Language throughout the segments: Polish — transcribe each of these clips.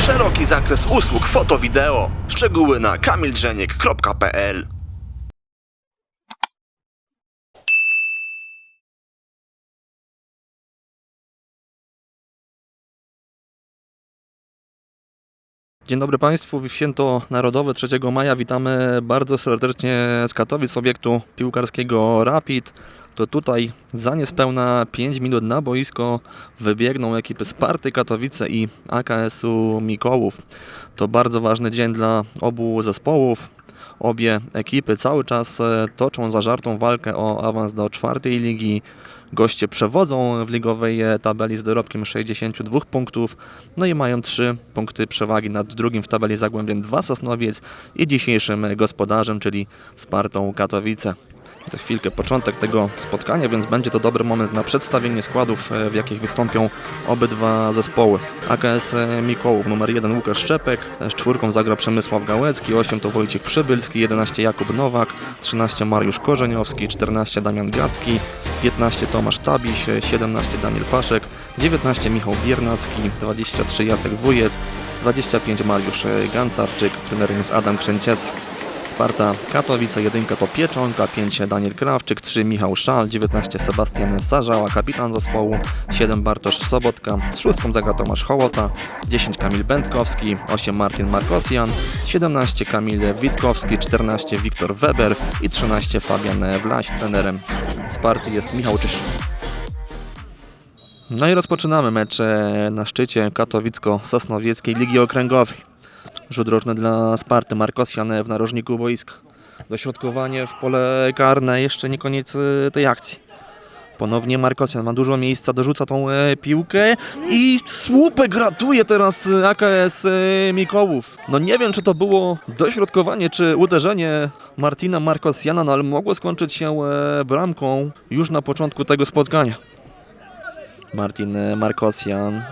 Szeroki zakres usług foto-wideo. Szczegóły na kamildrzeniek.pl Dzień dobry Państwu. W Święto Narodowe 3 maja witamy bardzo serdecznie z Katowic, obiektu piłkarskiego Rapid. To tutaj za niespełna 5 minut na boisko wybiegną ekipy Sparty Katowice i AKS-u Mikołów. To bardzo ważny dzień dla obu zespołów. Obie ekipy cały czas e, toczą zażartą walkę o awans do czwartej ligi. Goście przewodzą w ligowej e, tabeli z dorobkiem 62 punktów, no i mają 3 punkty przewagi nad drugim w tabeli Zagłębiem 2 Sosnowiec i dzisiejszym gospodarzem, czyli Spartą Katowice. Za chwilkę początek tego spotkania, więc będzie to dobry moment na przedstawienie składów, e, w jakich wystąpią obydwa zespoły. AKS Mikołów numer 1 Łukasz Szczepek, e, z czwórką zagra Przemysław Gałecki, 8 to Wojciech Przybylski, 11 Jakub Nowak, 13 Mariusz Korzeniowski, 14 Damian Gacki, 15 Tomasz Tabiś, 17 Daniel Paszek, 19 Michał Biernacki, 23 Jacek Wujec, 25 Mariusz e, Gancarczyk, trenerem jest Adam Kręciesa. Sparta Katowice, jedynka to Pieczonka, 5 Daniel Krawczyk, 3 Michał Szal, 19 Sebastian Zarzała, kapitan zespołu, 7 Bartosz Sobotka, z szóstką zagra Tomasz Hołota, 10 Kamil Będkowski, 8 Martin Markosjan, 17 Kamil Witkowski, 14 Wiktor Weber i 13 Fabian Wlaś. Trenerem Sparty jest Michał Czysz. No i rozpoczynamy mecz na szczycie katowicko-sosnowieckiej Ligi Okręgowej. Rzut rożny dla Sparty. Markosjan w narożniku boiska. Dośrodkowanie w pole karne. Jeszcze nie koniec e, tej akcji. Ponownie Markosjan ma dużo miejsca, dorzuca tą e, piłkę i słupek ratuje teraz e, AKS e, Mikołów. No nie wiem, czy to było dośrodkowanie, czy uderzenie Martina Markosjana, no ale mogło skończyć się e, bramką już na początku tego spotkania. Martin e, Markosjan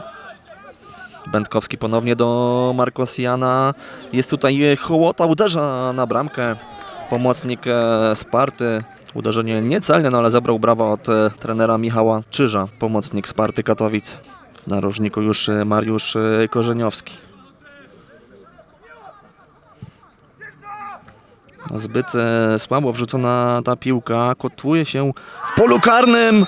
Będkowski ponownie do Markosjana. Jest tutaj Hołota, uderza na bramkę. Pomocnik e, Sparty. Uderzenie niecelne, no ale zabrał brawa od e, trenera Michała Czyża, pomocnik Sparty Katowice. W narożniku już e, Mariusz Korzeniowski. No, Zbyt słabo wrzucona ta piłka. Kotłuje się w polu karnym.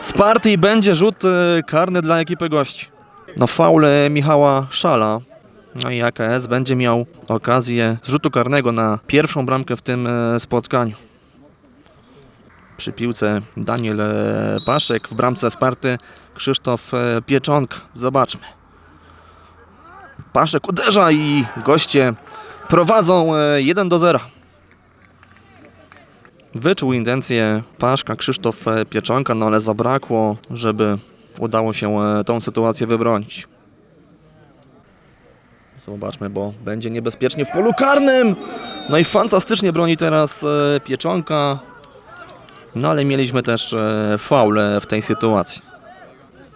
Sparty i będzie rzut karny dla ekipy gości. No faul e, Michała Szala. No i AKS będzie miał okazję z rzutu karnego na pierwszą bramkę w tym e, spotkaniu. Przy piłce Daniel e, Paszek, w bramce Sparty Krzysztof e, Pieczonka. Zobaczmy. Paszek uderza i goście prowadzą e, 1 do 0. Wyczuł intencje Paszka Krzysztof Pieczonka, no ale zabrakło, żeby udało się e, tą sytuację wybronić. Zobaczmy, bo będzie niebezpiecznie w polu karnym. No i fantastycznie broni teraz e, Pieczonka. No ale mieliśmy też e, faul w tej sytuacji.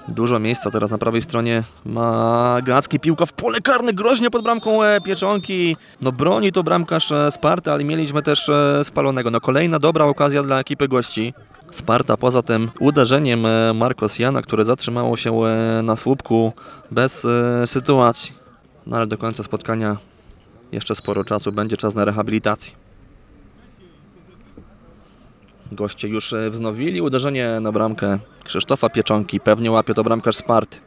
Dużo miejsca teraz na prawej stronie ma Gacki. Piłka w pole karne, groźnie pod bramką Pieczonki. No broni to bramkarz Sparty, ale mieliśmy też spalonego. No kolejna dobra okazja dla ekipy gości. Sparta poza tym uderzeniem e, Markosjana, które zatrzymało się e, na słupku bez e, sytuacji. No ale do końca spotkania jeszcze sporo czasu, będzie czas na rehabilitację. Goście już wznowili uderzenie na bramkę Krzysztofa Pieczonki. Pewnie łapie to bramkarz Sparty.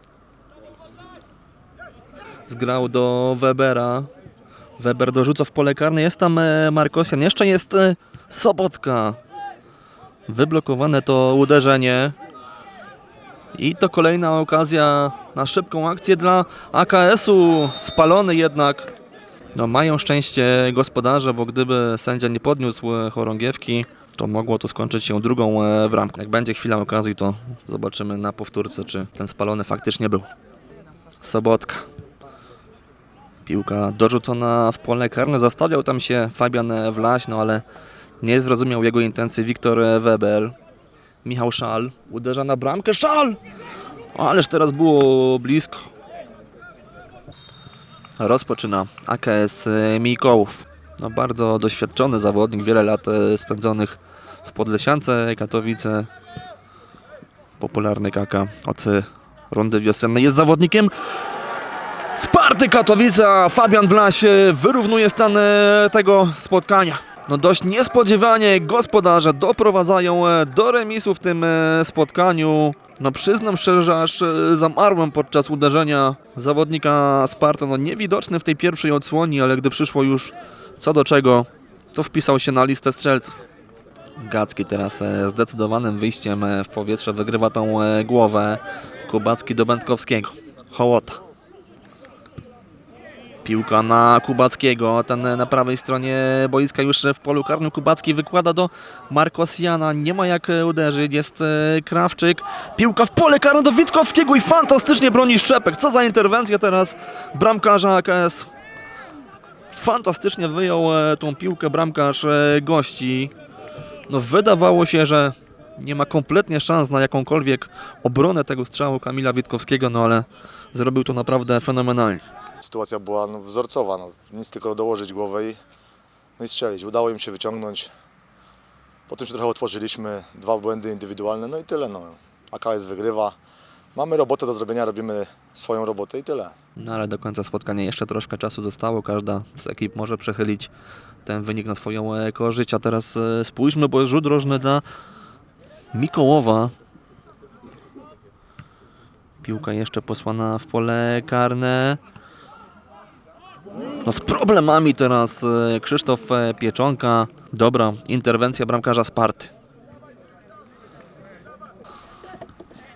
Zgrał do Webera. Weber dorzuca w pole karne. Jest tam Markosjan. Jeszcze jest Sobotka. Wyblokowane to uderzenie. I to kolejna okazja na szybką akcję dla AKS-u. Spalony jednak. No, mają szczęście gospodarze, bo gdyby sędzia nie podniósł e, chorągiewki, to mogło to skończyć się drugą e, bramką. Jak będzie chwila okazji, to zobaczymy na powtórce, czy ten spalony faktycznie był. Sobotka. Piłka dorzucona w pole karne. Zastawiał tam się Fabian Wlaś, no ale nie zrozumiał jego intencji Wiktor Weber. Michał Szal uderza na bramkę. Szal! Ależ teraz było blisko. Rozpoczyna AKS Mikołów. No, bardzo doświadczony zawodnik, wiele lat e, spędzonych w Podlesiance, Katowice. Popularny kaka od e, rundy wiosennej. Jest zawodnikiem Sparty! Sparty Katowice, a Fabian Wlaś e, wyrównuje stan tego spotkania. No dość niespodziewanie gospodarze doprowadzają e, do remisu w tym e, spotkaniu. No przyznam szczerze, że aż e, zamarłem podczas uderzenia zawodnika Sparta. No niewidoczny w tej pierwszej odsłoni, ale gdy przyszło już co do czego, to wpisał się na listę strzelców. Gacki teraz zdecydowanym wyjściem w powietrze wygrywa tą głowę. Kubacki do Będkowskiego. Hołota. Piłka na Kubackiego, ten e, na prawej stronie boiska już w polu karnym. Kubacki wykłada do Markosjana, nie ma jak e, uderzyć, jest e, Krawczyk. Piłka w pole karne do Witkowskiego i fantastycznie broni Szczepek. Co za interwencja teraz bramkarza AKS. Fantastycznie wyjął tą piłkę bramkarz gości. No wydawało się, że nie ma kompletnie szans na jakąkolwiek obronę tego strzału Kamila Witkowskiego, no ale zrobił to naprawdę fenomenalnie. Sytuacja była no, wzorcowa, no. nic tylko dołożyć głowę i, no i strzelić. Udało im się wyciągnąć. Potem się trochę otworzyliśmy, dwa błędy indywidualne, no i tyle. No. AKS wygrywa. Mamy robotę do zrobienia, robimy swoją robotę i tyle. No ale do końca spotkania jeszcze troszkę czasu zostało. Każda z ekip może przechylić ten wynik na swoją korzyść. A teraz e, spójrzmy, bo jest rzut rożny dla Mikołowa. Piłka jeszcze posłana w pole karne. No z problemami teraz e, Krzysztof e, Pieczonka. Dobra, interwencja bramkarza Sparty.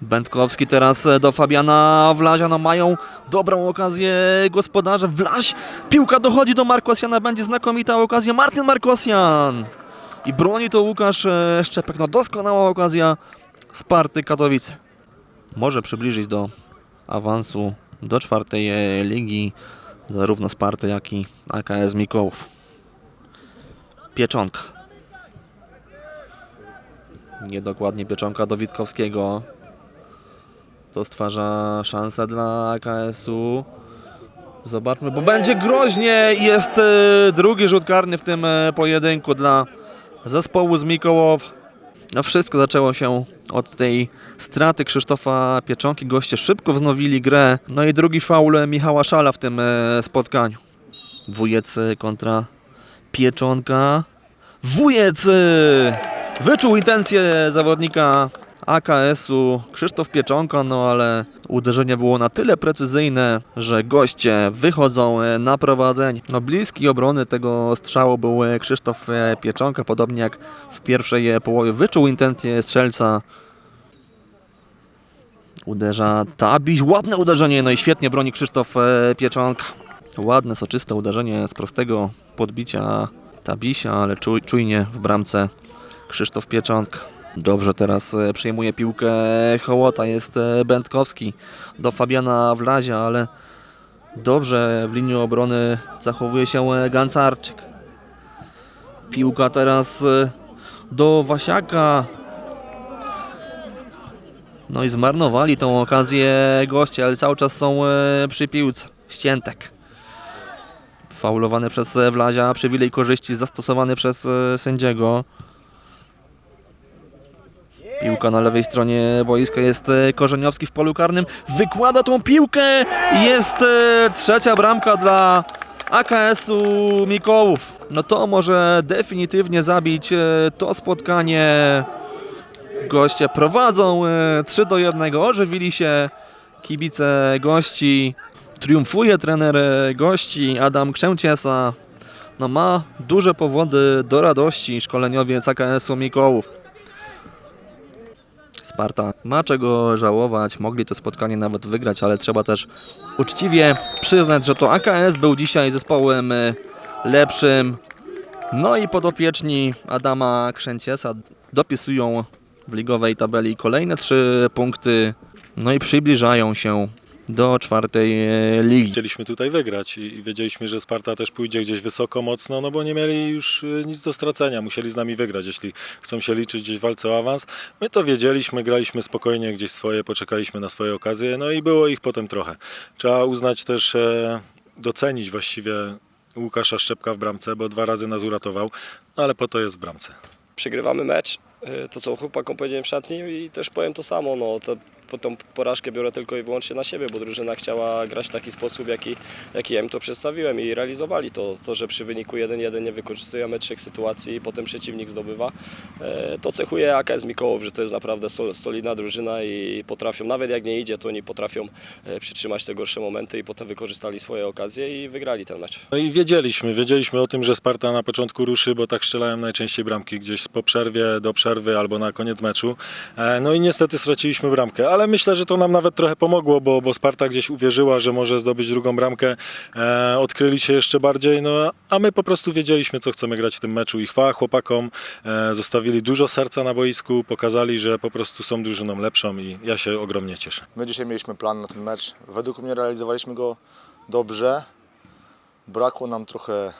Będkowski teraz e, do Fabiana Wlazia. No mają dobrą okazję gospodarze. Wlaś, piłka dochodzi do Markosjana. Będzie znakomita okazja. Martin Markosjan. I broni to Łukasz Szczepek. No doskonała okazja Sparty Katowice. Może przybliżyć do awansu do czwartej ligi zarówno Sparty, jak i AKS Mikołów. Pieczonka. Niedokładnie Pieczonka do Witkowskiego. To stwarza szansę dla AKS-u. Zobaczmy, bo będzie groźnie. Jest e, drugi rzut karny w tym e, pojedynku dla zespołu z Mikołow. No wszystko zaczęło się od tej straty Krzysztofa Pieczonki. Goście szybko wznowili grę. No i drugi faul Michała Szala w tym e, spotkaniu. Wujec e, kontra Pieczonka. Wujec e, wyczuł intencje zawodnika AKS-u Krzysztof Pieczonka, no ale uderzenie było na tyle precyzyjne, że goście wychodzą e, na prowadzenie. No bliski obrony tego strzału był e, Krzysztof e, Pieczonka, podobnie jak w pierwszej połowie wyczuł intencje strzelca. Uderza Tabiś, ładne uderzenie, no i świetnie broni Krzysztof Pieczonka. Ładne, soczyste uderzenie z prostego podbicia Tabisia, ale czuj, czujnie w bramce Krzysztof Pieczonka. Dobrze, teraz e, przyjmuje piłkę Hołota, jest e, Będkowski do Fabiana Wlazia, ale dobrze w linii obrony zachowuje się e, Gancarczyk. Piłka teraz do Wasiaka. No i zmarnowali tą okazję goście, ale cały czas są przy piłce. Ściętek. Faulowany przez Wlazia, przywilej korzyści zastosowany przez sędziego. Piłka na lewej stronie boiska jest e, Korzeniowski w polu karnym. Wykłada tą piłkę. Jest e, trzecia bramka dla AKS-u Mikołów. No to może definitywnie zabić e, to spotkanie. Goście prowadzą e, 3 do 1. Ożywili się kibice gości. Triumfuje trener gości Adam Krzęciesa. No ma duże powody do radości szkoleniowiec AKS-u Mikołów. Sparta ma czego żałować, mogli to spotkanie nawet wygrać, ale trzeba też uczciwie przyznać, że to AKS był dzisiaj zespołem e, lepszym. No i podopieczni Adama Krzęciesa dopisują w ligowej tabeli kolejne trzy punkty, no i przybliżają się do czwartej e, ligi. Chcieliśmy tutaj wygrać i wiedzieliśmy, że Sparta też pójdzie gdzieś wysoko, mocno, no bo nie mieli już y, nic do stracenia, musieli z nami wygrać, jeśli chcą się liczyć gdzieś w walce o awans. My to wiedzieliśmy, graliśmy spokojnie gdzieś swoje, poczekaliśmy na swoje okazje, no i było ich potem trochę. Trzeba uznać też, e, docenić właściwie Łukasza Szczepka w bramce, bo dwa razy nas uratował, no ale po to jest w bramce. przegrywamy mecz. To co chłopakom powiedziałem w szatni i też powiem to samo. No, to po tą porażkę biorę tylko i wyłącznie na siebie, bo drużyna chciała grać w taki sposób, jaki, jaki ja im to przedstawiłem i realizowali to. To, że przy wyniku 1-1 nie wykorzystujemy trzech sytuacji i potem przeciwnik zdobywa, e, to cechuje AKS Mikołów, że to jest naprawdę sol, solidna drużyna i potrafią, nawet jak nie idzie, to oni potrafią e, przytrzymać te gorsze momenty i potem wykorzystali swoje okazje i wygrali ten mecz. No i wiedzieliśmy, wiedzieliśmy o tym, że Sparta na początku ruszy, bo tak strzelałem najczęściej bramki gdzieś po przerwie, do przerwy albo na koniec meczu. E, No i niestety straciliśmy bramkę, ale myślę, że to nam nawet trochę pomogło, bo, bo Sparta gdzieś uwierzyła, że może zdobyć drugą bramkę, e, odkryli się jeszcze bardziej, no a my po prostu wiedzieliśmy, co chcemy grać w tym meczu i chwała chłopakom, e, zostawili dużo serca na boisku, pokazali, że po prostu są drużyną lepszą i ja się ogromnie cieszę. My dzisiaj mieliśmy plan na ten mecz. Według mnie realizowaliśmy go dobrze. Brakło nam trochę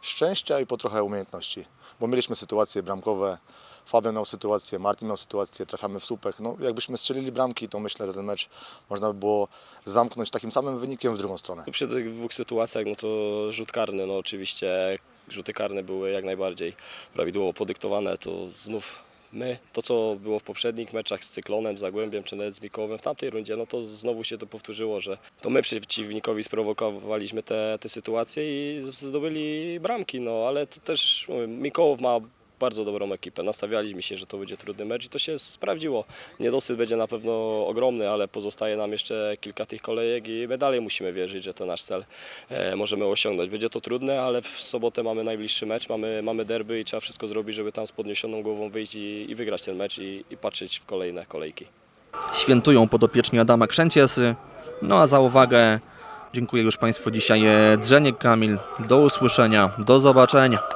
szczęścia i po trochę umiejętności, bo mieliśmy sytuacje bramkowe. Fabian miał sytuację, Martin miał sytuację, trafiamy w słupek. No, jakbyśmy strzelili bramki, to myślę, że ten mecz można by było zamknąć takim samym wynikiem w drugą stronę. Przy tych dwóch sytuacjach, no to rzut karny, no oczywiście rzuty karne były jak najbardziej prawidłowo podyktowane, to znów my, to co było w poprzednich meczach z Cyklonem, Zagłębiem czy nawet z Mikołowem w tamtej rundzie, no to znowu się to powtórzyło, że to my przeciwnikowi sprowokowaliśmy te, te sytuacje i zdobyli bramki, no ale to też mówię, Mikołow ma bardzo dobrą ekipę. Nastawialiśmy się, że to będzie trudny mecz i to się sprawdziło. Niedosyt będzie na pewno ogromny, ale pozostaje nam jeszcze kilka tych kolejek i my dalej musimy wierzyć, że ten nasz cel e, możemy osiągnąć. Będzie to trudne, ale w sobotę mamy najbliższy mecz, mamy, mamy derby i trzeba wszystko zrobić, żeby tam z podniesioną głową wyjść i, i wygrać ten mecz i, i patrzeć w kolejne kolejki. Świętują podopieczni Adama Krzęciesy. No a za uwagę dziękuję już Państwu dzisiaj Drzeniek Kamil. Do usłyszenia, do zobaczenia.